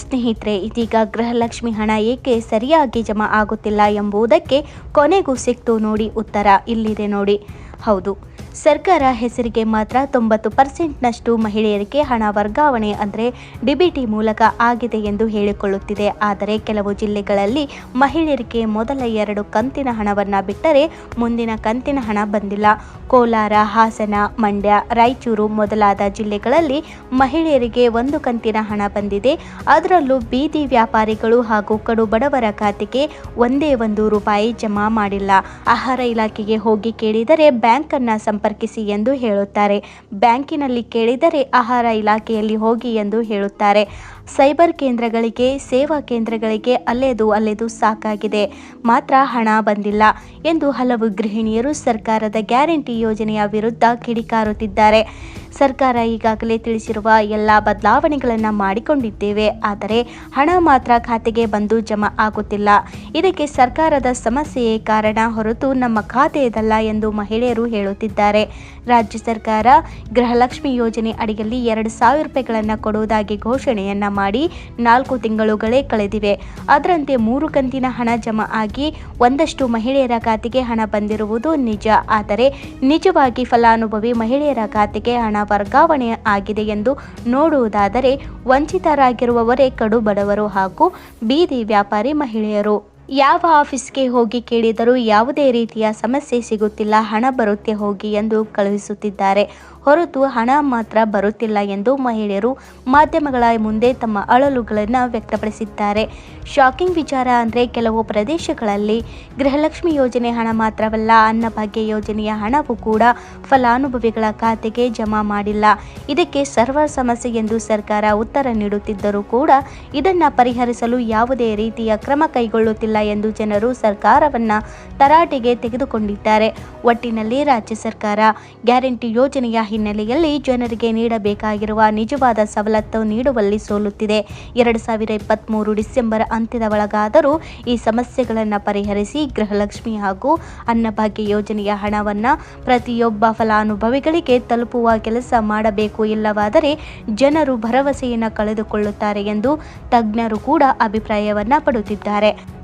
ಸ್ನೇಹಿತರೆ, ಇದೀಗ ಗೃಹಲಕ್ಷ್ಮಿ ಹಣ ಏಕೆ ಸರಿಯಾಗಿ ಜಮಾ ಆಗುತ್ತಿಲ್ಲ ಎಂಬುದಕ್ಕೆ ಕೊನೆಗೂ ಸಿಕ್ತು ನೋಡಿ ಉತ್ತರ. ಇಲ್ಲಿದೆ ನೋಡಿ. ಹೌದು. ಸರ್ಕಾರ ಹೆಸರಿಗೆ ಮಾತ್ರ ತೊಂಬತ್ತು ಪರ್ಸೆಂಟ್ನಷ್ಟು ಮಹಿಳೆಯರಿಗೆ ಹಣ ವರ್ಗಾವಣೆ ಅಂದರೆ ಡಿಬಿಟಿ ಮೂಲಕ ಆಗಿದೆ ಎಂದು ಹೇಳಿಕೊಳ್ಳುತ್ತಿದೆ. ಆದರೆ ಕೆಲವು ಜಿಲ್ಲೆಗಳಲ್ಲಿ ಮಹಿಳೆಯರಿಗೆ ಮೊದಲ ಎರಡು ಕಂತಿನ ಹಣವನ್ನು ಬಿಟ್ಟರೆ ಮುಂದಿನ ಕಂತಿನ ಹಣ ಬಂದಿಲ್ಲ. ಕೋಲಾರ, ಹಾಸನ, ಮಂಡ್ಯ, ರಾಯಚೂರು ಮೊದಲಾದ ಜಿಲ್ಲೆಗಳಲ್ಲಿ ಮಹಿಳೆಯರಿಗೆ ಒಂದು ಕಂತಿನ ಹಣ ಬಂದಿದೆ. ಅದರಲ್ಲೂ ಬೀದಿ ವ್ಯಾಪಾರಿಗಳು ಹಾಗೂ ಕಡು ಬಡವರ ಖಾತೆಗೆ ಒಂದೇ ಒಂದು ರೂಪಾಯಿ ಜಮಾ ಮಾಡಿಲ್ಲ. ಆಹಾರ ಇಲಾಖೆಗೆ ಹೋಗಿ ಕೇಳಿದರೆ ಬ್ಯಾಂಕನ್ನು ಸಂಪರ್ಕಿಸಿ ಎಂದು ಹೇಳುತ್ತಾರೆ. ಬ್ಯಾಂಕಿನಲ್ಲಿ ಕೇಳಿದರೆ ಆಹಾರ ಇಲಾಖೆಯಲ್ಲಿ ಹೋಗಿ ಎಂದು ಹೇಳುತ್ತಾರೆ. ಸೈಬರ್ ಕೇಂದ್ರಗಳಿಗೆ, ಸೇವಾ ಕೇಂದ್ರಗಳಿಗೆ ಅಲ್ಲೇದು ಅಲ್ಲೇದು ಸಾಕಾಗಿದೆ. ಮಾತ್ರ ಹಣ ಬಂದಿಲ್ಲ ಎಂದು ಹಲವು ಗೃಹಿಣಿಯರು ಸರ್ಕಾರದ ಗ್ಯಾರಂಟಿ ಯೋಜನೆಯ ವಿರುದ್ಧ ಕಿಡಿಕಾರುತ್ತಿದ್ದಾರೆ. ಸರ್ಕಾರ ಈಗಾಗಲೇ ತಿಳಿಸಿರುವ ಎಲ್ಲ ಬದಲಾವಣೆಗಳನ್ನು ಮಾಡಿಕೊಂಡಿದ್ದೇವೆ. ಆದರೆ ಹಣ ಮಾತ್ರ ಖಾತೆಗೆ ಬಂದು ಜಮಾ ಆಗುತ್ತಿಲ್ಲ. ಇದಕ್ಕೆ ಸರ್ಕಾರದ ಸಮಸ್ಯೆಯೇ ಕಾರಣ ಹೊರತು ನಮ್ಮ ಖಾತೆಯದಲ್ಲ ಎಂದು ಮಹಿಳೆಯರು ಹೇಳುತ್ತಿದ್ದಾರೆ. ರಾಜ್ಯ ಸರ್ಕಾರ ಗೃಹಲಕ್ಷ್ಮಿ ಯೋಜನೆ ಅಡಿಯಲ್ಲಿ ಎರಡು ಸಾವಿರ ರೂಪಾಯಿಗಳನ್ನು ಕೊಡುವುದಾಗಿ ಘೋಷಣೆಯನ್ನ ಮಾಡಿ ನಾಲ್ಕು ತಿಂಗಳುಗಳೇ ಕಳೆದಿವೆ. ಅದರಂತೆ ಮೂರು ಕಂತಿನ ಹಣ ಜಮಾ ಆಗಿ ಒಂದಷ್ಟು ಮಹಿಳೆಯರ ಖಾತೆಗೆ ಹಣ ಬಂದಿರುವುದು ನಿಜ. ಆದರೆ ನಿಜವಾಗಿ ಫಲಾನುಭವಿ ಮಹಿಳೆಯರ ಖಾತೆಗೆ ಹಣ ವರ್ಗಾವಣೆ ಆಗಿದೆ ಎಂದು ನೋಡುವುದಾದರೆ ವಂಚಿತರಾಗಿರುವವರೇ ಕಡುಬಡವರು ಹಾಗೂ ಬೀದಿ ವ್ಯಾಪಾರಿ ಮಹಿಳೆಯರು. ಯಾವ ಆಫೀಸ್ಗೆ ಹೋಗಿ ಕೇಳಿದರೂ ಯಾವುದೇ ರೀತಿಯ ಸಮಸ್ಯೆ ಸಿಗುತ್ತಿಲ್ಲ, ಹಣ ಬರುತ್ತೆ ಹೋಗಿ ಎಂದು ಕಳುಹಿಸುತ್ತಿದ್ದಾರೆ. ಹೊರತು ಹಣ ಮಾತ್ರ ಬರುತ್ತಿಲ್ಲ ಎಂದು ಮಹಿಳೆಯರು ಮಾಧ್ಯಮಗಳ ಮುಂದೆ ತಮ್ಮ ಅಳಲುಗಳನ್ನು ವ್ಯಕ್ತಪಡಿಸಿದ್ದಾರೆ. ಶಾಕಿಂಗ್ ವಿಚಾರ ಅಂದರೆ ಕೆಲವು ಪ್ರದೇಶಗಳಲ್ಲಿ ಗೃಹಲಕ್ಷ್ಮಿ ಯೋಜನೆ ಹಣ ಮಾತ್ರವಲ್ಲ, ಅನ್ನಭಾಗ್ಯ ಯೋಜನೆಯ ಹಣವು ಕೂಡ ಫಲಾನುಭವಿಗಳ ಖಾತೆಗೆ ಜಮಾ ಮಾಡಿಲ್ಲ. ಇದಕ್ಕೆ ಸರ್ವರ್ ಸಮಸ್ಯೆ ಎಂದು ಸರ್ಕಾರ ಉತ್ತರ ನೀಡುತ್ತಿದ್ದರೂ ಕೂಡ ಇದನ್ನು ಪರಿಹರಿಸಲು ಯಾವುದೇ ರೀತಿಯ ಕ್ರಮ ಕೈಗೊಳ್ಳುತ್ತಿಲ್ಲ. ಎಂದು ಜನರು ಸರ್ಕಾರವನ್ನ ತರಾಟೆಗೆ ತೆಗೆದುಕೊಂಡಿದ್ದಾರೆ. ಒಟ್ಟಿನಲ್ಲಿ ರಾಜ್ಯ ಸರ್ಕಾರ ಗ್ಯಾರಂಟಿ ಯೋಜನೆಯ ಹಿನ್ನೆಲೆಯಲ್ಲಿ ಜನರಿಗೆ ನೀಡಬೇಕಾಗಿರುವ ನಿಜವಾದ ಸವಲತ್ತು ನೀಡುವಲ್ಲಿ ಸೋಲುತ್ತಿದೆ. ಎರಡು ಸಾವಿರ ಇಪ್ಪತ್ತ್ಮೂರು ಡಿಸೆಂಬರ್ ಅಂತ್ಯದ ಒಳಗಾದರೂ ಈ ಸಮಸ್ಯೆಗಳನ್ನು ಪರಿಹರಿಸಿ ಗೃಹಲಕ್ಷ್ಮಿ ಹಾಗೂ ಅನ್ನಭಾಗ್ಯ ಯೋಜನೆಯ ಹಣವನ್ನು ಪ್ರತಿಯೊಬ್ಬ ಫಲಾನುಭವಿಗಳಿಗೆ ತಲುಪುವ ಕೆಲಸ ಮಾಡಬೇಕು ಇಲ್ಲವಾದರೆ ಜನರು ಭರವಸೆಯನ್ನು ಕಳೆದುಕೊಳ್ಳುತ್ತಾರೆ ಎಂದು ತಜ್ಞರು ಕೂಡ ಅಭಿಪ್ರಾಯವನ್ನ ಪಡುತ್ತಿದ್ದಾರೆ.